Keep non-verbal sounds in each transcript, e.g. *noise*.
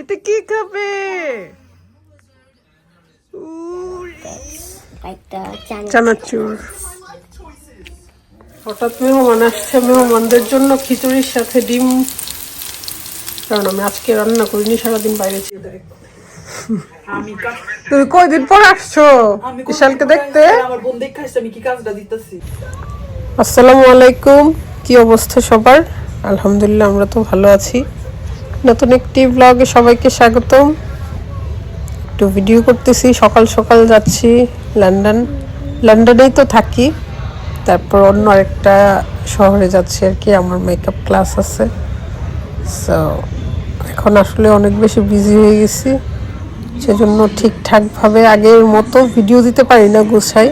এটা কি খাবে? চানাচুর। হঠাৎ মেহমান আসছে মেহমানদের জন্য খিচুড়ির সাথে ডিম। কারণ আমি আজকে রান্না করিনি সারাদিন বাইরে ছিল তুমি কয়দিন পর আসছো? বিশালকে দেখতে? আসসালামু আলাইকুম। কি অবস্থা সবার? আলহামদুলিল্লাহ আমরা তো ভালো আছি। নতুন একটি ব্লগে সবাইকে স্বাগতম। একটু ভিডিও করতেছি, সকাল সকাল যাচ্ছি লন্ডন লন্ডনেই তো থাকি, তারপর অন্য আরেকটা শহরে যাচ্ছি আর কি, আমার মেকআপ ক্লাস আছে। সো এখন আসলে অনেক বেশি বিজি হয়ে গেছি। সেজন্য ঠিকঠাকভাবে আগের মতো ভিডিও দিতে পারি না গুছাই।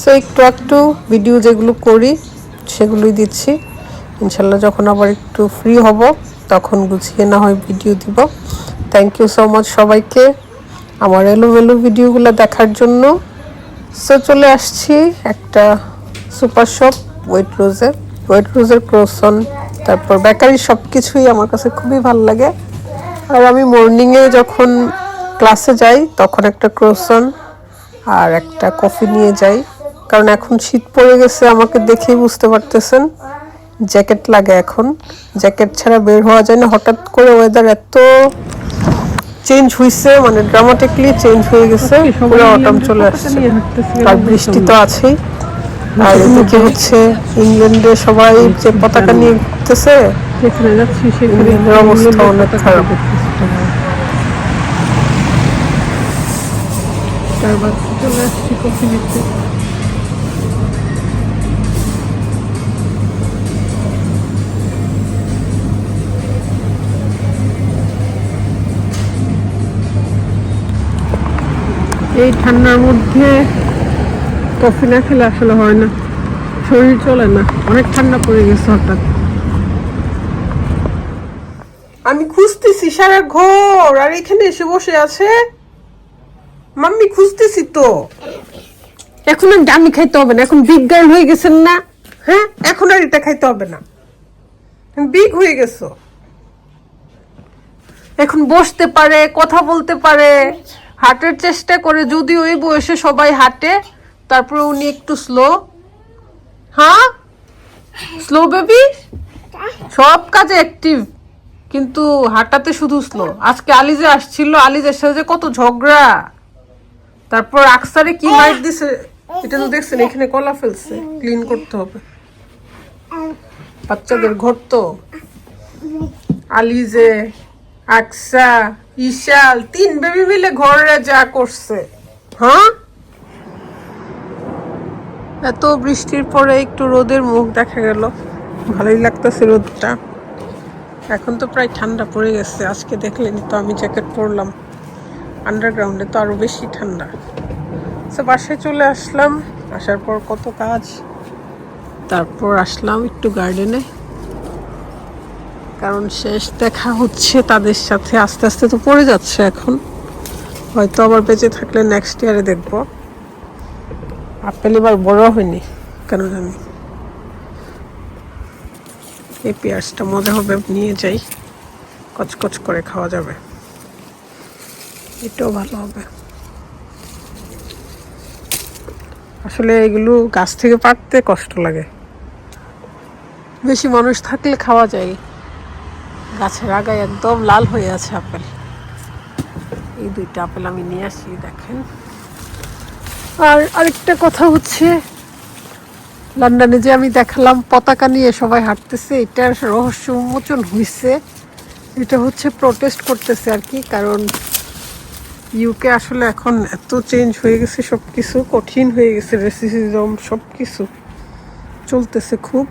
সো একটু একটু ভিডিও যেগুলো করি, সেগুলোই দিচ্ছি। ইনশাল্লাহ যখন আবার একটু ফ্রি হব গুছিয়ে না হয় ভিডিও দিব। থ্যাংক ইউ সো মাচ সবাইকে আমার এলো এলোমেলো ভিডিওগুলো দেখার জন্য। সো চলে আসছি একটা সুপার শপ ওয়েট রোজে ওয়েট রোজের ক্রোসন তারপর বেকারি সব কিছুই আমার কাছে খুবই ভালো লাগে। আর আমি মর্নিংয়ে যখন ক্লাসে যাই, তখন একটা ক্রোসন আর একটা কফি নিয়ে যাই। কারণ এখন শীত পড়ে গেছে, আমাকে দেখেই বুঝতে পারতেছেন। জ্যাকেট লাগে এখন। জ্যাকেট ছাড়া বের হওয়া যায় না। হঠাৎ করে ওয়েদার এত চেঞ্জ হইছে মানে ড্রামাটিকলি চেঞ্জ হয়ে গেছে। পুরো অটম চলে আসছে। আর বৃষ্টি তো আছেই। আর এদিকে হচ্ছে ইংল্যান্ডে সবাই যে পতাকা নিয়ে ঘুরতেছে ইংল্যান্ডের অবস্থা অনেক খারাপ। চলে আসছি কফি নিতে এই ঠান্ডার মধ্যে কফি না খেলে আসলে হয় না। শরীর চলে না। অনেক ঠান্ডা পড়ে গেছে হঠাৎ। আমি খুঁজতেছি সারা ঘর। আর এখানে এসে বসে আছে। মাম্মি খুঁজতেছি তো। এখন আর ডামি খাইতে হবে না। এখন বিগ গার্ল হয়ে গেছেন না? হ্যাঁ? এখন আর এটা খাইতে হবে না। বিগ হয়ে গেছো। এখন বসতে পারে কথা বলতে পারে। হাঁটার চেষ্টা করে যদি ওই বয়সে সবাই হাঁটে, তারপরে উনি একটু স্লো হ্যাঁ? স্লো বেবি সব কাজে অ্যাক্টিভ কিন্তু হাঁটাতে শুধু স্লো আজকে আলিজে আসছিল, আলিজের সাথে কত ঝগড়া। তারপর আকসারে কি মাইট দিছে, এটা তো দেখছেন, এখানে কলা ফেলছে। ক্লিন করতে হবে। বাচ্চাদের ঘর তো। আলিজে আকসা ইশাল তিন বেবি মিলে ঘরে যা করছে। হ্যাঁ? এত বৃষ্টির পরে একটু রোদের মুখ দেখা গেল। ভালোই লাগতেছে রোদটা। এখন তো প্রায় ঠান্ডা পড়ে গেছে। আজকে দেখলেনি তো আমি জ্যাকেট পরলাম। আন্ডারগ্রাউন্ডে তো আরও বেশি ঠান্ডা। তো বাসায় চলে আসলাম। আসার পর কত কাজ। তারপর আসলাম একটু গার্ডেনে কারণ শেষ দেখা হচ্ছে তাদের সাথে। আস্তে আস্তে তো পড়ে যাচ্ছে এখন। হয়তো আবার বেঁচে থাকলে নেক্সট ইয়ারে দেখব। আপেল এবার বড় হয়নি, কেন জানি। এই পেঁয়াজটা মজা হবে নিয়ে যাই। কচকচ করে খাওয়া যাবে। এটাও ভালো হবে। আসলে এগুলো গাছ থেকে পাড়তে কষ্ট লাগে। বেশি মানুষ থাকলে খাওয়া যায়। গাছের আগায় একদম লাল হয়ে আছে আপেল। এই দুইটা আপেল আমি নিয়ে আসি, দেখেন। আর আরেকটা কথা হচ্ছে, লন্ডনে যে আমি দেখালাম পতাকা নিয়ে সবাই হাঁটতেছে, এটার রহস্য উন্মোচন হয়েছে এটা হচ্ছে প্রোটেস্ট করতেছে আর কি, কারণ ইউকে আসলে এখন এত চেঞ্জ হয়ে গেছে সব কিছু কঠিন হয়ে গেছে রেসিজম সব কিছু চলতেছে খুব।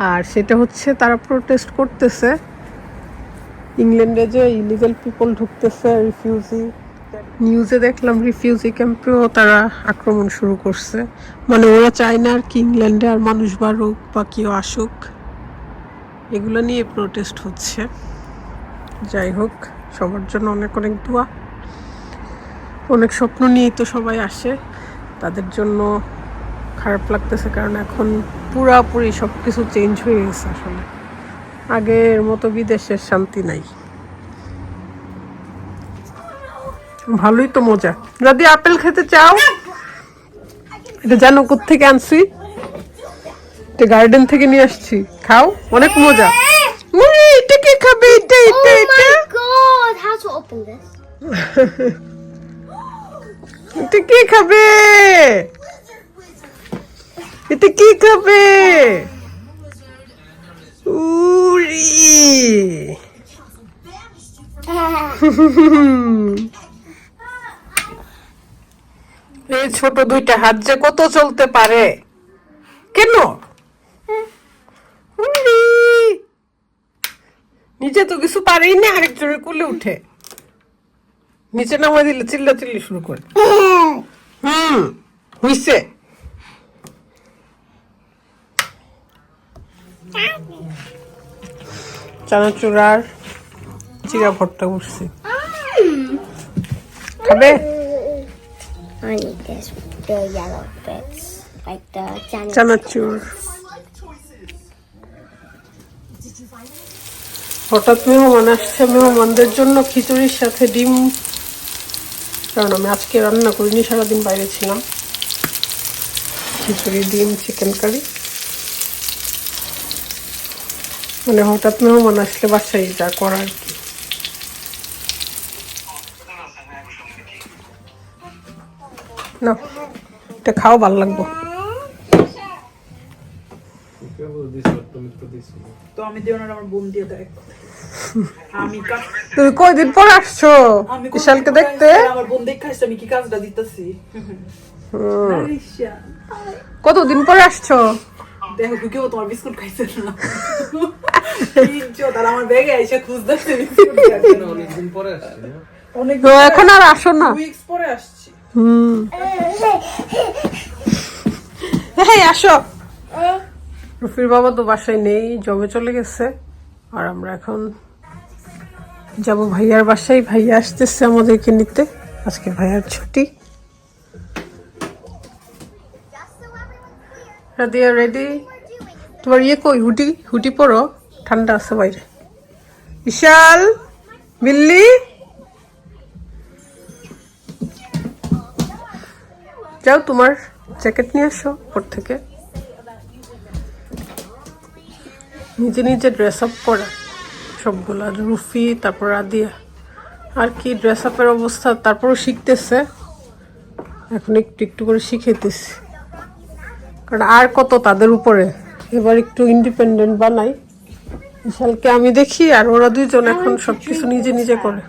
আর সেটা হচ্ছে তারা প্রোটেস্ট করতেছে। ইংল্যান্ডে যে ইলিগাল পিপল ঢুকতেছে রিফিউজি নিউজে দেখলাম রিফিউজি ক্যাম্পেও তারা আক্রমণ শুরু করছে। মানে ওরা চায় না আর কি ইংল্যান্ডে আর মানুষ বাড়ুক বা কেউ আসুক। এগুলো নিয়ে প্রোটেস্ট হচ্ছে। যাই হোক, সবার জন্য অনেক অনেক দোয়া। অনেক স্বপ্ন নিয়েই তো সবাই আসে। তাদের জন্য খারাপ লাগতেছে কারণ এখন পুরাপুরি সব কিছু চেঞ্জ হয়ে গেছে আসলে। আগের মতো বিদেশের শান্তি নাই। ভালোই তো মজা। যদি আপেল খেতে চাও এটা জানো থেকে আনছি? এটা গার্ডেন থেকে নিয়ে আসছি। খাও অনেক মজা। মুড়ি এটা কে খাবে? এটা এটা এটা। *laughs* এটা কে খাবে? এটা কি খাবে? উরি। *laughs* এই ছোট দুইটা হাত যে কত চলতে পারে? কেন। নিচে তো কিছু পারেই না আরেকজনের কোলে উঠে। নিচে নামা দিলে চিল্লা চিল্লি শুরু করে। হুম হইছে। চানাচুরার চিরা ভর্তা করছি খাবে? I need this, the yellow bits, like the চানাচুর। হঠাৎ মেহমান আসছে মেহমানদের জন্য খিচুড়ির সাথে ডিম। কারণ আমি আজকে রান্না করিনি সারাদিন বাইরে ছিলাম। খিচুড়ি ডিম চিকেন কারি। মানে হঠাৎ মেহমান আসলে বাসায় এটা করা আর কি? না এটা খাও ভালো লাগবো। তো আমি দিও না আমার বোন দিয়ে দেখ আমি তুমি কয়দিন পর আসছো? আমি কোন বিশালকে দেখতে? আমার বোন দেখে আমি কি কাজটা দিতেছি? আরিশা, কতদিন পরে আসছো? দেখো কেউ তোমার বিস্কুট খাইছে না। আমার ব্যাগে এসে খুঁজতেছে। অনেকদিন পরে আসছি? অনেক তো এখন আর আসো না। উইকস পরে আসছি। হুম। হ্যাঁ আসো। রুফির বাবা তো বাসায় নেই জবে চলে গেছে। আর আমরা এখন যাব ভাইয়ার বাসায়। ভাইয়া আসতেছে আমাদেরকে নিতে। আজকে ভাইয়ার ছুটি। রাদিয়া রেডি তোমার ইয়ে কই? হুটি হুটি পরো। ঠান্ডা আছে বাইরে। বিশাল! বিল্লি! যাও তোমার জ্যাকেট নিয়ে আসো ওর থেকে। নিজে নিজে ড্রেস আপ করা সবগুলো রুফি, তারপর আদিয়া। আর কি ড্রেস আপের অবস্থা? তারপরও শিখতেছে। এখন একটু একটু করে শিখাইতেছি। কারণ আর কত তাদের উপরে? এবার একটু ইন্ডিপেন্ডেন্ট বানাই। বিশালকে আমি দেখি আর ওরা দুজন এখন সবকিছু নিজে নিজে করে।